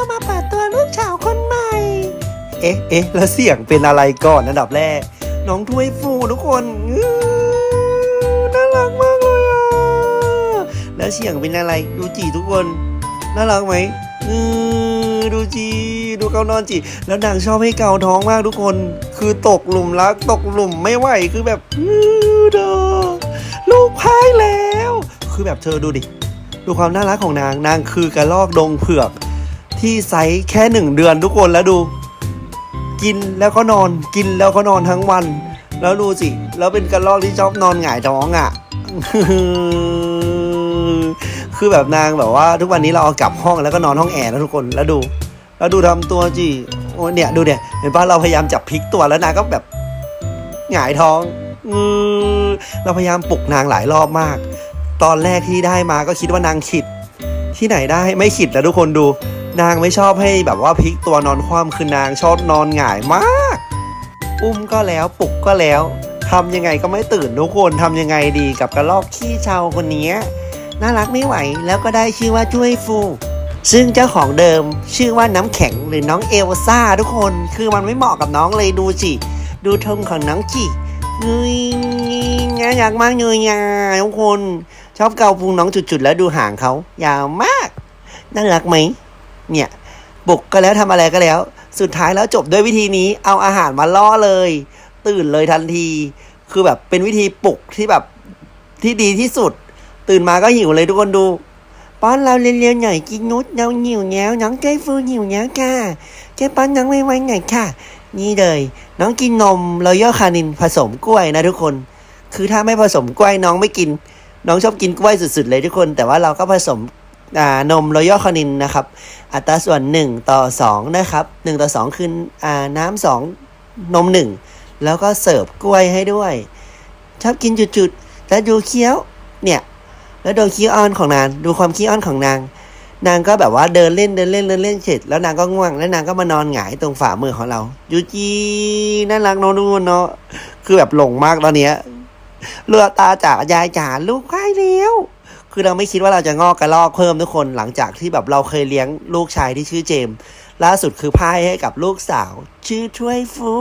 เรามาเปิดตัวลูกสาวคนใหม่ เอ๊ะเอ๊ะแล้วเสียงเป็นอะไรก่อนอันดับแรก น้องถ้วยฟูทุกคนน่ารักมากเลยอะ แล้วเสียงเป็นอะไรดูจีทุกคน น่ารักไหมอืดูจีดูเขานอนจีแล้วนางชอบให้เกาท้องมากทุกคน คือตกหลุมรักตกหลุมไม่ไหวคือแบบอื้อเดอลูกพายแล้ว คือแบบเธอดูดิ ดูความน่ารักของนางนางคือกระลอกดงเผือก ที่ไซส์แค่หนึ่งเดือนทุกคนแล้วดู กินแล้วก็นอน กินแล้วก็นอนทั้งวัน แล้วดูสิ แล้วเป็นกระรอกที่ชอบนอนหงายท้องอะ คือแบบนางแบบว่า ทุกวันนี้เราเอากลับห้องแล้วก็นอนห้องแอร์นะทุกคนแล้วดู แล้วดูทำตัวจีโอ้เนี่ยดูเนี่ยเห็นปะเราพยายามจับพลิกตัวแล้วนางก็แบบหงายท้องอเราพยายามปลุกนางหลายรอบมาก ตอนแรกที่ได้มาก็คิดว่านางขิด ที่ไหนได้ไม่ขิดแล้วทุกคนดู นางไม่ชอบให้แบบว่าพลิกตัวนอนคว่ำคือนางชอบนอนหงายมาก อุ้มก็แล้วปลุกก็แล้วทำยังไงก็ไม่ตื่นทุกคนทำยังไงดีกับกระรอกขี้เชาคนนี้น่ารักไม่ไหวแล้วก็ได้ชื่อว่าช่วยฟู ซึ่งเจ้าของเดิมชื่อว่าน้ำแข็งหรือน้องเอลซ่าทุกคนคือมันไม่เหมาะกับน้องเลยดูสิดูทงของน้องจีเฮ้ยน่ากมากเลยอะทุกคน ชอบเกาพุงน้องจุดๆแล้วดูหางเขายาวมากน่ารักไหม เนี่ยบุกก็แล้วทำอะไรก็แล้ว สุดท้ายแล้วจบด้วยวิธีนี้ เอาอาหารมาล่อเลย ตื่นเลยทันที คือแบบเป็นวิธีปลุกที่แบบที่ดีที่สุด ตื่นมาก็หิวเลยทุกคนดูป้อนเราเร็วๆหน่อยกินนุชเราหิวแล้วน้องใจฟูหิวแล้วค่ะเจ๊ป้อนน้องไวๆหน่อยค่ะ นี่เลย น้องกินนมรอยัลคานินผสมกล้วยนะทุกคน คือถ้าไม่ผสมกล้วยน้องไม่กิน น้องชอบกินกล้วยสุดๆเลยทุกคน แต่ว่าเราก็ผสม นมรอยัลคานินนะครับ อัตราส่วน 1 ต่อ 2 นะครับ 1 ต่อ 2 คืออน้ำสองนม 1 แล้วก็เสิร์ฟกล้วยให้ด้วย ชอบกินจุดๆแล้วดูเคี้ยวเนี่ยแล้วดูขี้อ้อนของนางดูความขี้อ้อนของนาง นางก็แบบว่าเดินเล่นเดินเล่นเดินเล่นเสร็จแล้วนางก็ง่วงแล้วนางก็มานอนหงายตรงฝ่ามือของเรายูจีน่ารักน้องดูเนาะคือแบบหลงมากตอนเนี้ยเลือดตาจากยายจ๋าลูกควายเลี้ยว คือเราไม่คิดว่าเราจะงอกกระลอกเพิ่มทุกคนหลังจากที่แบบเราเคยเลี้ยงลูกชายที่ชื่อเจมส์ล่าสุดคือพ่ายให้กับลูกสาว ชื่อถ้วยฟู